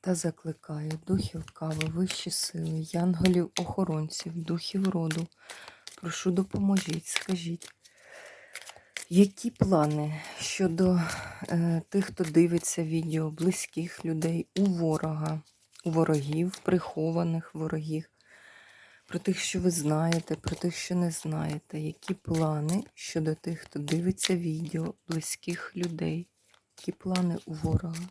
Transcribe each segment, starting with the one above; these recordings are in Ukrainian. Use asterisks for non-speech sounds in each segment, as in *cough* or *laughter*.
Та закликаю духів кави, вищі сили, янголів, охоронців, духів роду. Прошу допоможіть, скажіть, які плани щодо е, тих, хто дивиться відео, близьких людей, у ворога, у ворогів, прихованих ворогів, про тих, що ви знаєте, про тих, що не знаєте, які плани щодо тих, хто дивиться відео, близьких людей, які плани у ворога?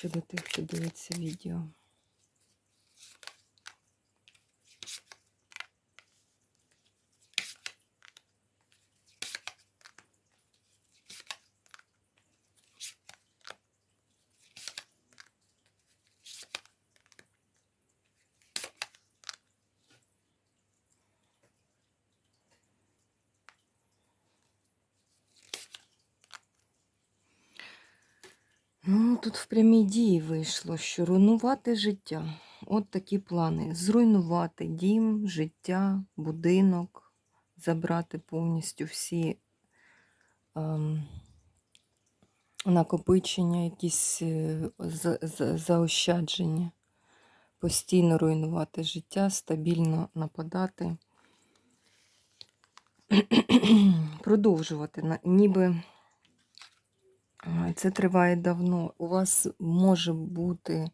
Щодо тих, хто дивиться відео. Ну, тут в прямій дії вийшло, що руйнувати життя. От такі плани. Зруйнувати дім, життя, будинок, забрати повністю всі ем, накопичення, якісь е, за, за, заощадження, постійно руйнувати життя, стабільно нападати, *clears throat* продовжувати, ніби. Це триває давно. У вас може бути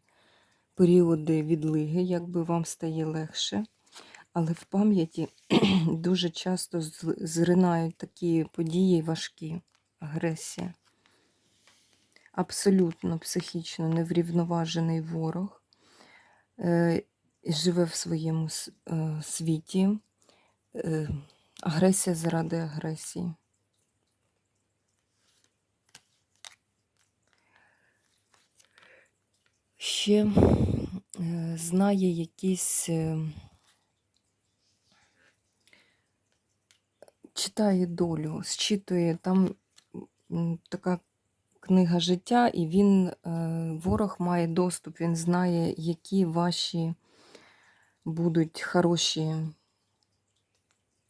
періоди відлиги, якби вам стає легше, але в пам'яті *clears throat* дуже часто зринають такі події важкі, агресія. Абсолютно психічно неврівноважений ворог е, живе в своєму е, світі. Е, агресія заради агресії. Ще е, знає якісь, е, читає долю, зчитує там така книга життя, і він, е, ворог має доступ, він знає, які ваші будуть хороші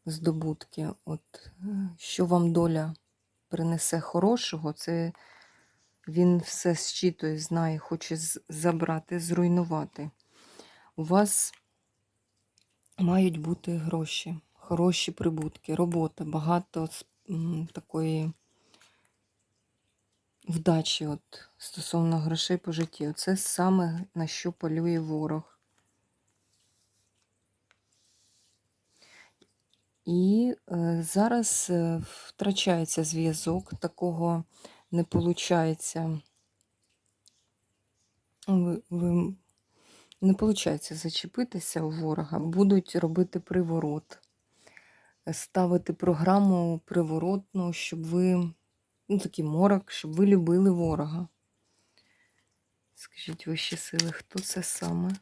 здобутки. От, Що вам доля принесе хорошого, це він все зчитує, знає, хоче забрати, зруйнувати. У вас мають бути гроші, хороші прибутки, робота, багато такої вдачі от, стосовно грошей по житті. Це саме на що полює ворог. І е, зараз е, втрачається зв'язок такого не виходить. Ви, ви, не виходить зачепитися у ворога, будуть робити приворот, ставити програму приворотну, щоб ви, ну такий морок, щоб ви любили ворога. Скажіть вищі сили, хто це саме?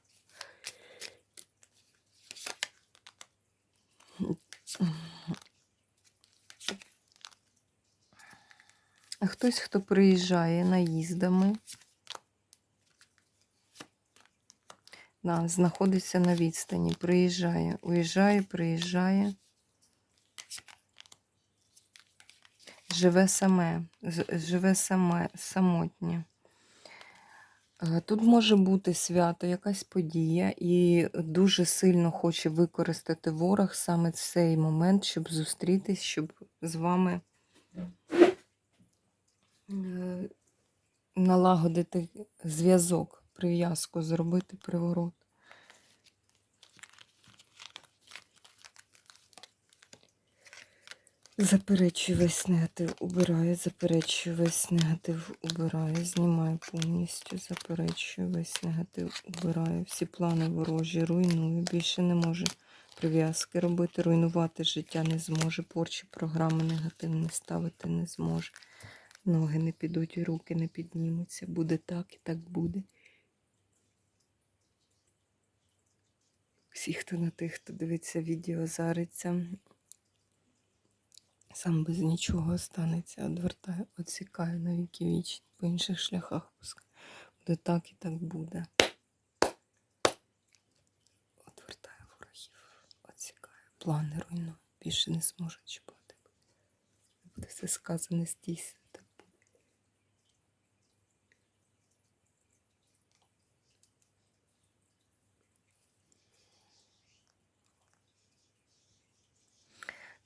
Хтось, хто приїжджає наїздами, да, знаходиться на відстані, приїжджає, уїжджає, приїжджає, живе саме, живе саме, самотнє. Е, тут може бути свято, якась подія, і дуже сильно хоче використати ворог саме цей момент, щоб зустрітись, щоб з вами налагодити зв'язок, прив'язку, зробити приворот. Заперечую весь негатив, убираю, заперечую весь негатив, убираю, знімаю повністю, заперечую весь негатив, убираю. Всі плани ворожі, руйную. Більше не можу прив'язки робити, руйнувати життя не зможе, порчі програми негативні ставити не зможе. Ноги не підуть, руки не піднімуться. Буде так і так буде. Всі, хто на тих, хто дивиться відео, зариться. Сам без нічого останеться, одвертає, оцікає на віки вічні, по інших шляхах пускає. Буде так і так буде. Отвертає ворогів, оцікає, плани руйнує, більше не зможе чіпати. Буде все сказане здійснено.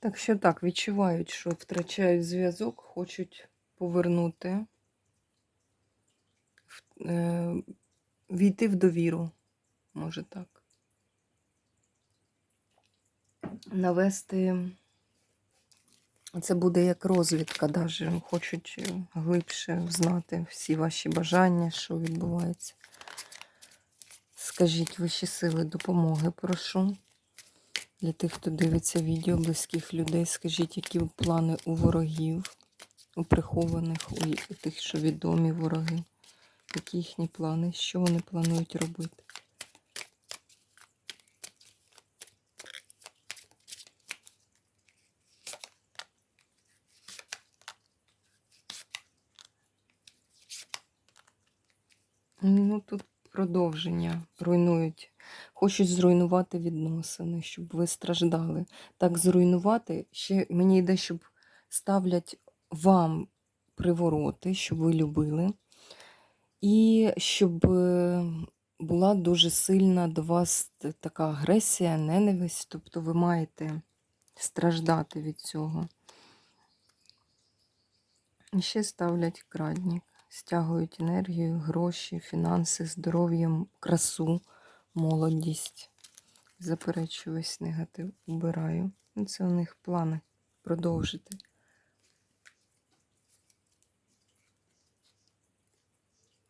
Так що так, відчувають, що втрачають зв'язок, хочуть повернути, е, війти в довіру, може так. Навести, це буде як розвідка, даже хочуть глибше знати всі ваші бажання, що відбувається. Скажіть вищі сили допомоги, прошу. Для тих, хто дивиться відео близьких людей, скажіть, які плани у ворогів, у прихованих, у тих, що відомі вороги, які їхні плани, що вони планують робити. Ну, тут продовження руйнують. Хочуть зруйнувати відносини, щоб ви страждали. Так зруйнувати ще мені йде, щоб ставлять вам привороти, щоб ви любили. І щоб е, була дуже сильна до вас така агресія, ненависть. Тобто ви маєте страждати від цього. І ще ставлять крадник, стягують енергію, гроші, фінанси, здоров'я, красу, молодість. Заперечую весь негатив, убираю. Ну, Це у них плани продовжити.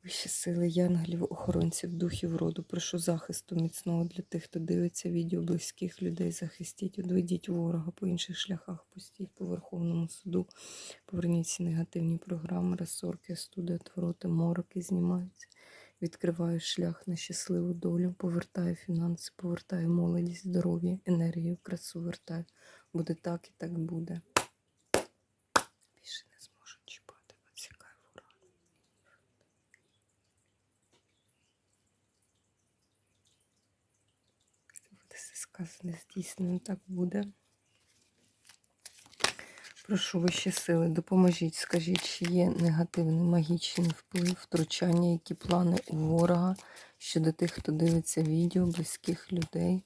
Вищі сили янголів, охоронців, духів роду, прошу захисту міцного для тих, хто дивиться відео близьких людей, захистіть, одведіть ворога по інших шляхах, пустіть по Верховному суду, поверніть всі негативні програми, розсорки, студи, отвороти, мороки знімаються. Відкриваю шлях на щасливу долю, повертаю фінанси, повертаю молодість, здоров'я, енергію, красу вертаю. Буде так і так буде. Більше не зможу чіпати, оцікаю ворога. Це буде все сказане, здійснено, так буде. Прошу вищі сили, допоможіть, скажіть, чи є негативний магічний вплив, втручання, які плани у ворога щодо тих, хто дивиться відео, близьких людей.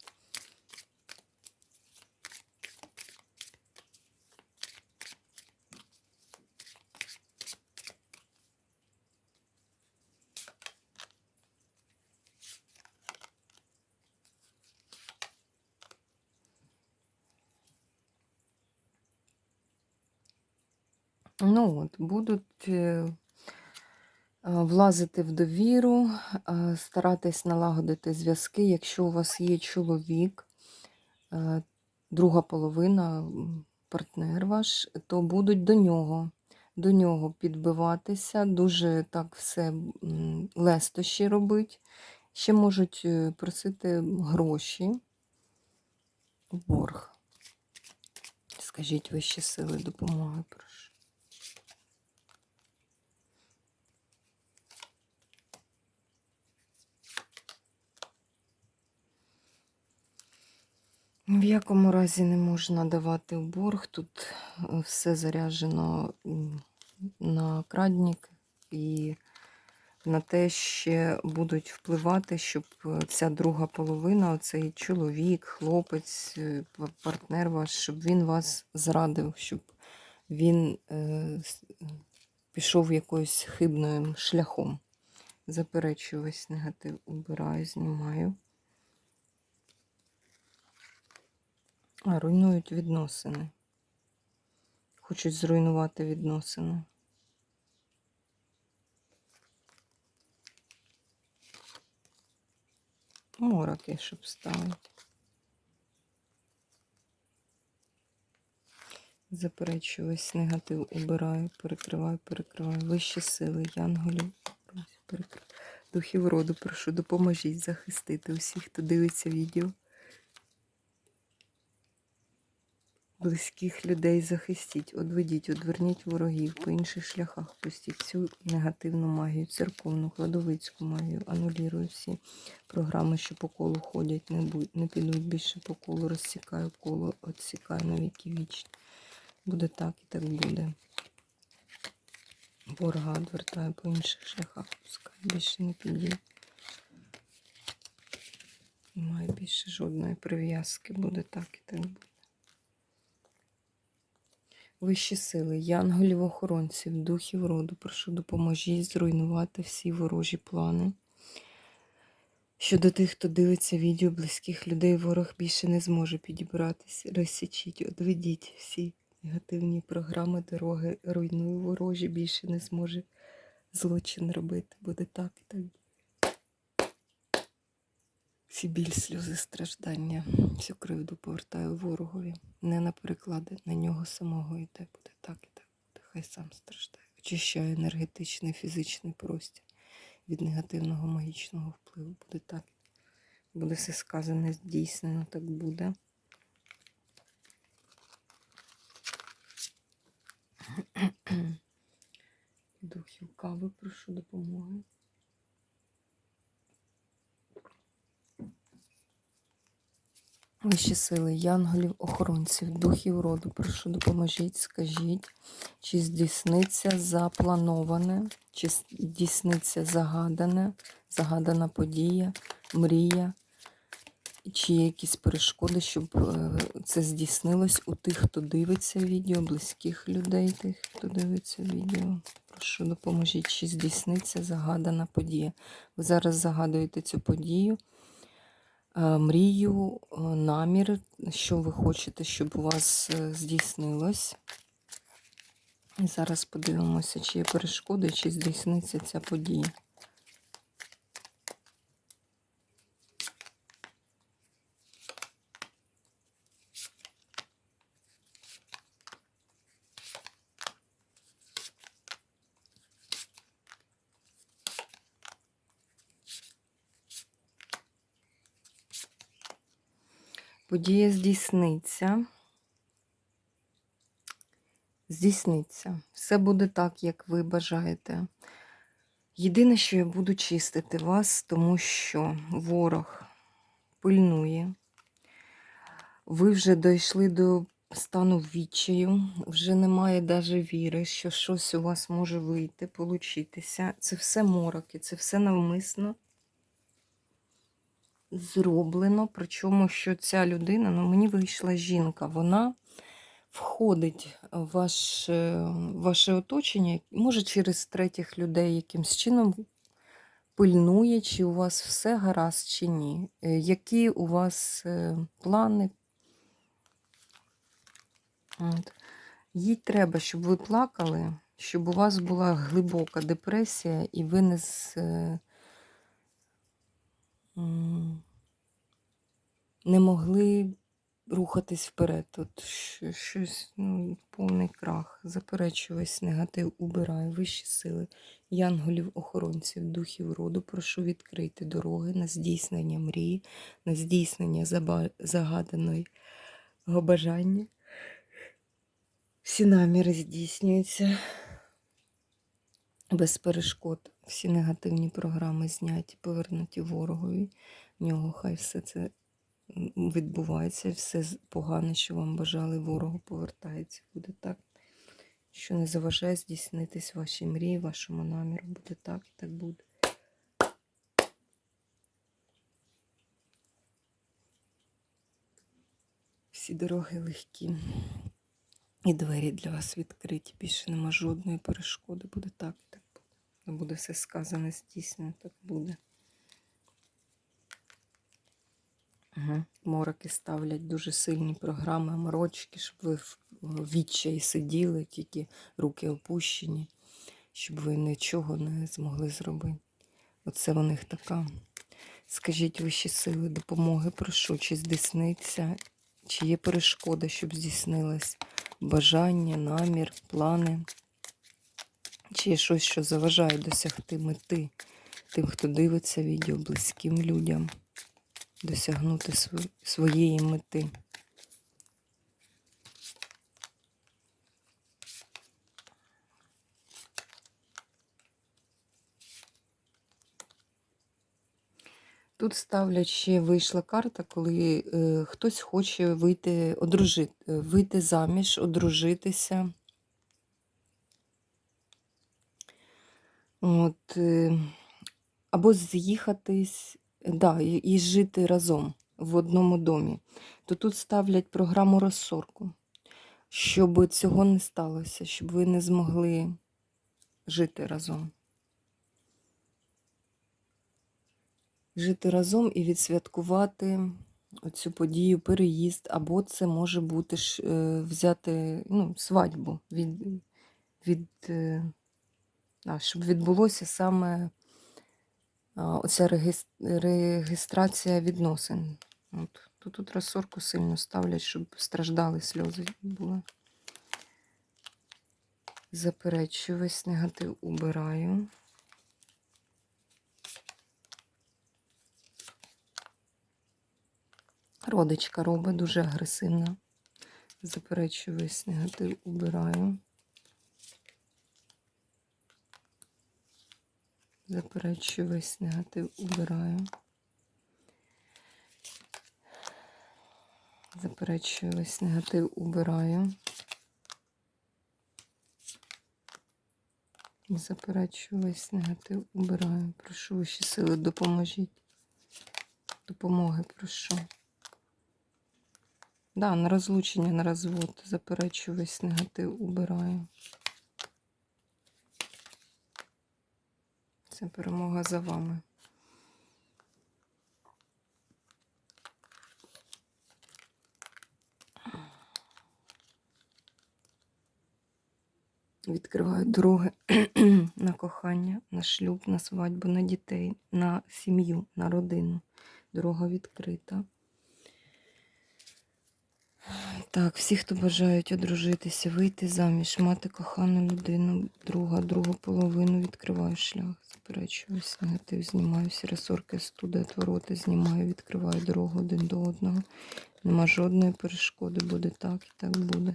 Ну от, будуть е, е, влазити в довіру, е, старатись налагодити зв'язки. Якщо у вас є чоловік, друга половина, партнер ваш, то будуть до нього, до нього підбиватися, дуже так все лестощі робить. Ще можуть просити гроші борг. Скажіть вищі сили допомоги, В якому разі не можна давати в борг. Тут е, все заряджено на крадник і на те, ще будуть впливати, щоб е, ця друга половина, оцей чоловік, хлопець, е, партнер ваш, щоб він вас зрадив, щоб він е, пішов якоюсь хибним шляхом. Заперечую весь негатив, убираю, знімаю. А, руйнують відносини. Хочуть зруйнувати відносини. Мороки, щоб ставити. Заперечую весь негатив, убираю, перекриваю, перекриваю. Вищі сили, янголів. Духів роду, прошу, допоможіть захистити усіх, хто дивиться відео. Близьких людей захистіть, одведіть, одверніть ворогів, по інших шляхах пустіть цю негативну магію, церковну, кладовицьку магію, анулірую всі програми, що по колу ходять, не, будь, не підуть більше по колу, розсікаю коло, відсікаю на віки вічні. Буде так і так буде. Ворога відвертаю по інших шляхах, пускай більше не підійде. Немає більше жодної прив'язки, буде так і так буде. Вищі сили, янголів охоронців, духів роду, прошу допоможіть зруйнувати всі ворожі плани. Щодо тих, хто дивиться відео близьких людей, ворог більше не зможе підібратися. Розсічіть, одведіть всі негативні програми, дороги, руйнує ворожі, більше не зможе злочин робити. Буде так і так. Всі біль, сльози, страждання, всю кривду повертаю ворогові. Не на переклади, на нього самого йде. Буде так і так буде. Хай сам страждає. Очищаю енергетичний, фізичний простір від негативного магічного впливу. Буде так. Буде все сказане, здійснено, так буде. Духів кави, прошу допомоги. Вищі сили, янголів, охоронців, духів роду, прошу допоможіть, скажіть, чи здійсниться заплановане, чи здійсниться загадане, загадана подія, мрія, чи є якісь перешкоди, щоб е, це здійснилось у тих, хто дивиться відео, близьких людей, тих, хто дивиться відео. Прошу допоможіть, чи здійсниться загадана подія. Ви зараз загадуєте цю подію мрію, е, намір, що ви хочете, щоб у вас е, здійснилось. І зараз подивимося, чи є перешкоди, чи здійсниться ця подія. Подія здійсниться. Здійсниться. Все буде так, як ви бажаєте. Єдине, що я буду чистити вас, тому що ворог пильнує. Ви вже дійшли до стану відчаю, вже немає навіть віри, що щось у вас може вийти, получитися. Це все мороки, це все навмисно зроблено. Причому, що ця людина, ну мені вийшла жінка, вона входить в ваше, ваше оточення, може через третіх людей якимсь чином пильнує, чи у вас все гаразд, чи ні. Е, Які у вас е, плани? От. Їй треба, щоб ви плакали, щоб у вас була глибока депресія, і ви не з. Не могли рухатись вперед. От щось, ну, повний крах. Заперечую весь негатив, убираю вищі сили, янголів, охоронців, духів роду. Прошу відкрити дороги на здійснення мрії, на здійснення загаданої бажання. Всі наміри здійснюються без перешкод. Всі негативні програми зняті, повернуті ворогові. В нього хай все це відбувається, все погане, що вам бажали, ворогу повертається. Буде так, що не заважає здійснитись ваші мрії, вашому наміру. Буде так і так буде. Всі дороги легкі. І двері для вас відкриті. Більше нема жодної перешкоди. Буде так і так буде. Буде все сказане, здійснено, так буде. Угу. Мороки ставлять дуже сильні програми, морочки, щоб ви в в відчаї сиділи, тільки руки опущені, щоб ви нічого не змогли зробити. Оце у них така. Скажіть вищі сили допомоги, прошу, чи здійсниться, чи є перешкода, щоб здійснилось бажання, намір, плани, чи є щось, що заважає досягти мети тим, хто дивиться відео, близьким людям, досягнути своєї мети. Тут ставлять ще вийшла карта, коли е, хтось хоче вийти одружити, вийти заміж, одружитися. От, е, Або з'їхатись, да, і, жити разом в одному домі. То тут ставлять програму розсорку, щоб цього не сталося, щоб ви не змогли жити разом. Жити разом і відсвяткувати цю подію, переїзд, або це може бути ж, е, взяти ну, свадьбу, від, від, е, а, щоб відбулося саме оця регіс- реєстрація відносин. От. Тут, тут розсорку сильно ставлять, щоб страждали сльози були. Заперечую, весь негатив убираю. Родичка робить дуже агресивна. Заперечую, весь негатив убираю. Заперечую, весь негатив убираю. Заперечую, весь негатив убираю. Заперечую, весь негатив убираю. Прошу вищі сили, допоможіть. Допомоги прошу. Да, на розлучення, на розвод. Заперечую, весь негатив убираю. Це перемога за вами. Відкриваю дороги *clears throat* на кохання, на шлюб, на свадьбу, на дітей, на сім'ю, на родину. Дорога відкрита. Так, всі, хто бажають одружитися, вийти заміж, мати кохану людину, друга, другу половину, відкриваю шлях. Заперечую негатив, знімаю всі ресорки, студи, отвороти, знімаю, відкриваю дорогу один до одного. Нема жодної перешкоди, буде так і так буде.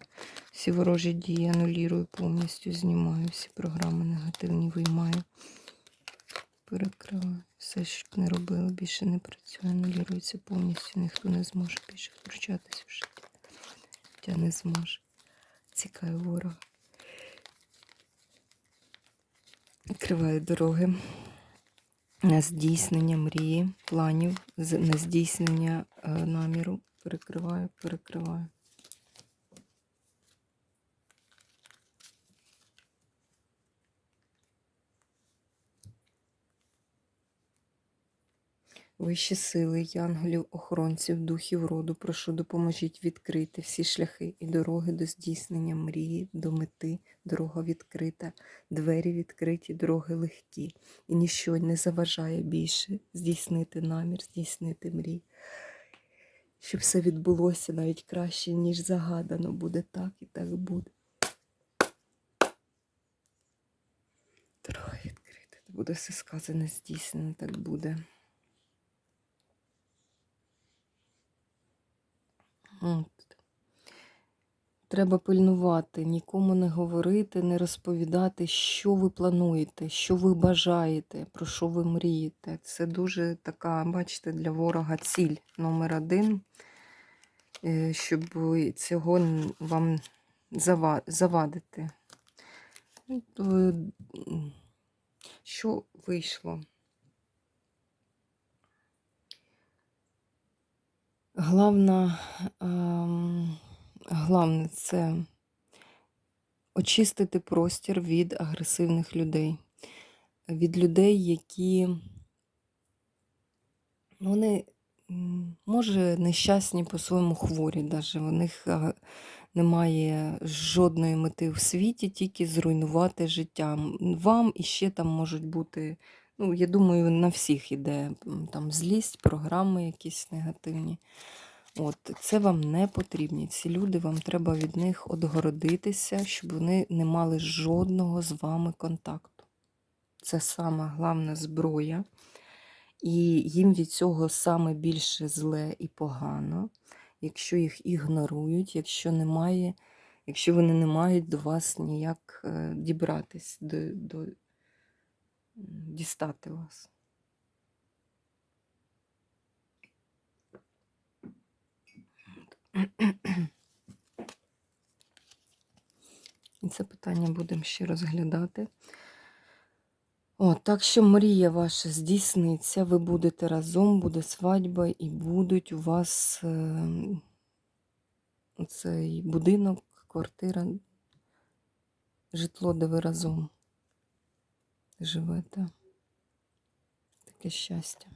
Всі ворожі дії анулірую повністю, знімаю, всі програми негативні виймаю. Перекриваю. Все, що не робила, більше не працює, анулюється повністю. Ніхто не зможе більше втручатися в життя. Життя не зможе. Цікає ворога. Відкриваю дороги на здійснення мрії, планів, на здійснення е, наміру. Перекриваю, перекриваю. Вищі сили, янголів, охоронців, духів роду, прошу, допоможіть відкрити всі шляхи і дороги до здійснення мрії, до мети, дорога відкрита, двері відкриті, дороги легкі, і ніщо не заважає більше здійснити намір, здійснити мрій. Щоб все відбулося навіть краще, ніж загадано, буде так і так буде. Дорога відкрита, буде все сказане, здійснено, так буде. Треба пильнувати, нікому не говорити, не розповідати, що ви плануєте, що ви бажаєте, про що ви мрієте. Це дуже така, бачите, для ворога ціль номер один, е, щоб цього вам завадити. Ну, м, Що вийшло? Главна, ем, главне це очистити простір від агресивних людей, від людей, які вони, може, нещасні по-своєму хворі, даже. у них немає жодної мети в світі, тільки зруйнувати життя. Вам і ще там можуть бути, ну, я думаю, на всіх іде там злість, програми якісь негативні. От, це вам не потрібні. Ці люди, вам треба від них одгородитися, щоб вони не мали жодного з вами контакту. Це сама головна зброя. І їм від цього саме більше зле і погано, якщо їх ігнорують, якщо немає, якщо вони не мають до вас ніяк е, дібратись, до, до, дістати вас. І це питання будемо ще розглядати. О, так що мрія ваша здійсниться, ви будете разом, буде свадьба, і будуть у вас е цей будинок, квартира, житло, де ви разом живете. Таке щастя.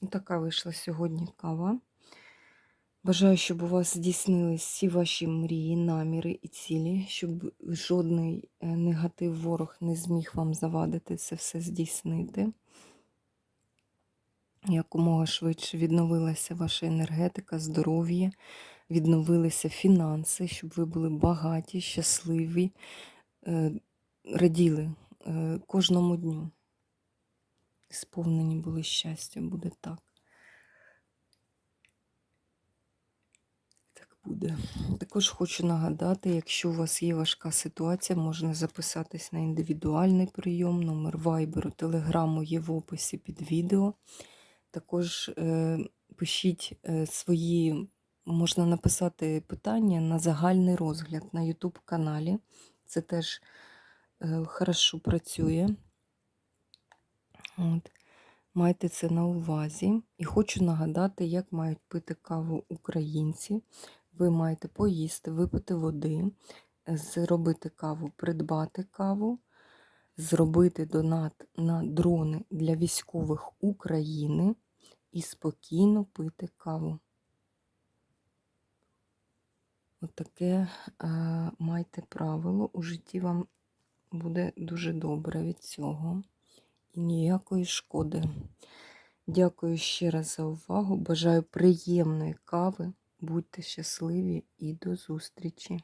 Ну, Така вийшла сьогодні кава. Бажаю, щоб у вас здійснились всі ваші мрії, наміри і цілі, щоб жодний е, негатив ворог не зміг вам завадити це все здійснити. Якомога швидше відновилася ваша енергетика, здоров'я, відновилися фінанси, щоб ви були багаті, щасливі, е, раділи е, кожному дню. Сповнені були щастя, буде так. Так буде. Також хочу нагадати, якщо у вас є важка ситуація, можна записатись на індивідуальний прийом. Номер вайберу, телеграму є в описі під відео. Також е, пишіть е, свої, можна написати питання на загальний розгляд на YouTube каналі. Це теж е, хорошо працює. От. Майте це на увазі. І хочу нагадати, як мають пити каву українці. Ви маєте поїсти, випити води, зробити каву, придбати каву, зробити донат на дрони для військових України і спокійно пити каву. Отаке е, майте правило. У житті вам буде дуже добре від цього і ніякої шкоди. Дякую ще раз за увагу. Бажаю приємної кави. Будьте щасливі і до зустрічі!